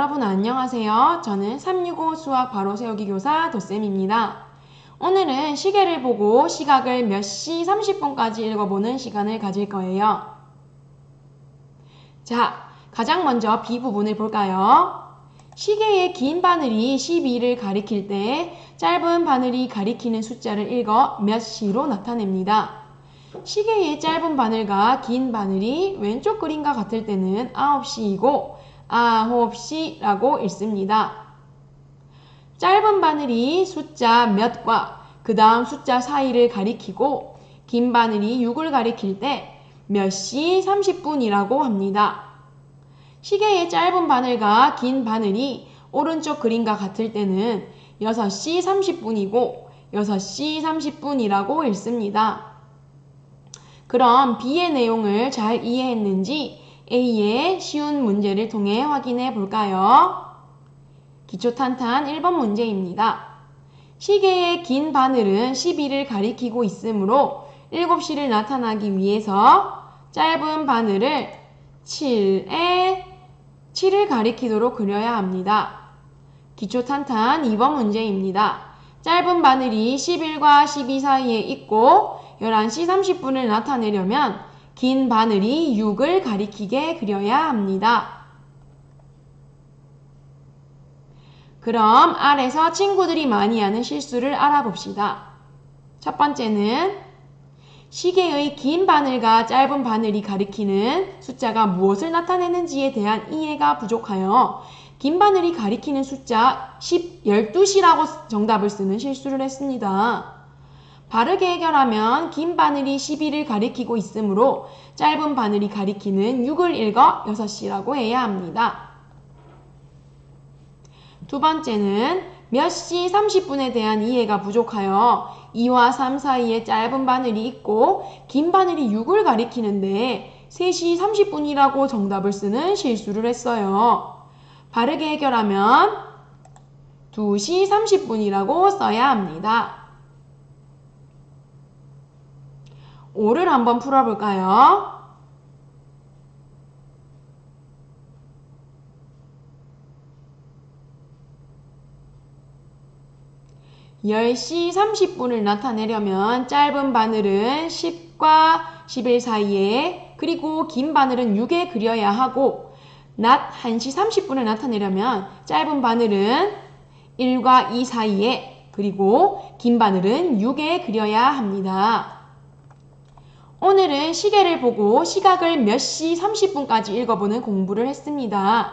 안녕하세요. 저는 365 수학 바로 세우기 교사 도쌤입니다. 오늘은 시계를 보고 시각을 몇 시 30분까지 읽어보는 시간을 가질 거예요. 자, 가장 먼저 B 부분을 볼까요? 시계의 긴 바늘이 12를 가리킬 때 짧은 바늘이 가리키는 숫자를 읽어 몇 시로 나타냅니다. 시계의 짧은 바늘과 긴 바늘이 왼쪽 그림과 같을 때는 9시이고 9시라고 읽습니다. 짧은 바늘이 숫자 몇과 그 다음 숫자 사이를 가리키고 긴 바늘이 6을 가리킬 때 몇 시 30분이라고 합니다. 시계의 짧은 바늘과 긴 바늘이 오른쪽 그림과 같을 때는 6시 30분이고 6시 30분이라고 읽습니다. 그럼 B의 내용을 잘 이해했는지 A의 쉬운 문제를 통해 확인해 볼까요? 기초탄탄 1번 문제입니다. 시계의 긴 바늘은 12를 가리키고 있으므로 7시를 나타나기 위해서 짧은 바늘을 7에 7을 가리키도록 그려야 합니다. 기초탄탄 2번 문제입니다. 짧은 바늘이 11과 12 사이에 있고 11시 30분을 나타내려면 긴 바늘이 6을 가리키게 그려야 합니다. 그럼 아래서 친구들이 많이 하는 실수를 알아봅시다. 첫 번째는 시계의 긴 바늘과 짧은 바늘이 가리키는 숫자가 무엇을 나타내는지에 대한 이해가 부족하여 긴 바늘이 가리키는 숫자 10, 12시라고 정답을 쓰는 실수를 했습니다. 바르게 해결하면 긴 바늘이 12를 가리키고 있으므로 짧은 바늘이 가리키는 6을 읽어 6시라고 해야 합니다. 두 번째는 몇 시 30분에 대한 이해가 부족하여 2와 3 사이에 짧은 바늘이 있고 긴 바늘이 6을 가리키는데 3시 30분이라고 정답을 쓰는 실수를 했어요. 바르게 해결하면 2시 30분이라고 써야 합니다. 5를 한번 풀어볼까요? (10시 30분을) 나타내려면 짧은 바늘은 10과 11 사이에 그리고 긴 바늘은 6에 그려야 하고 낮 1시 30분을 나타내려면 짧은 바늘은 1과 2 사이에 그리고 긴 바늘은 6에 그려야 합니다. 오늘은 시계를 보고 시각을 몇 시 30분까지 읽어보는 공부를 했습니다.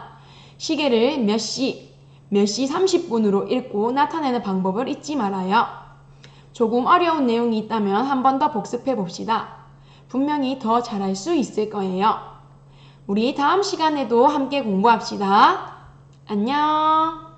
시계를 몇 시, 몇 시 30분으로 읽고 나타내는 방법을 잊지 말아요. 조금 어려운 내용이 있다면 한 번 더 복습해 봅시다. 분명히 더 잘할 수 있을 거예요. 우리 다음 시간에도 함께 공부합시다. 안녕.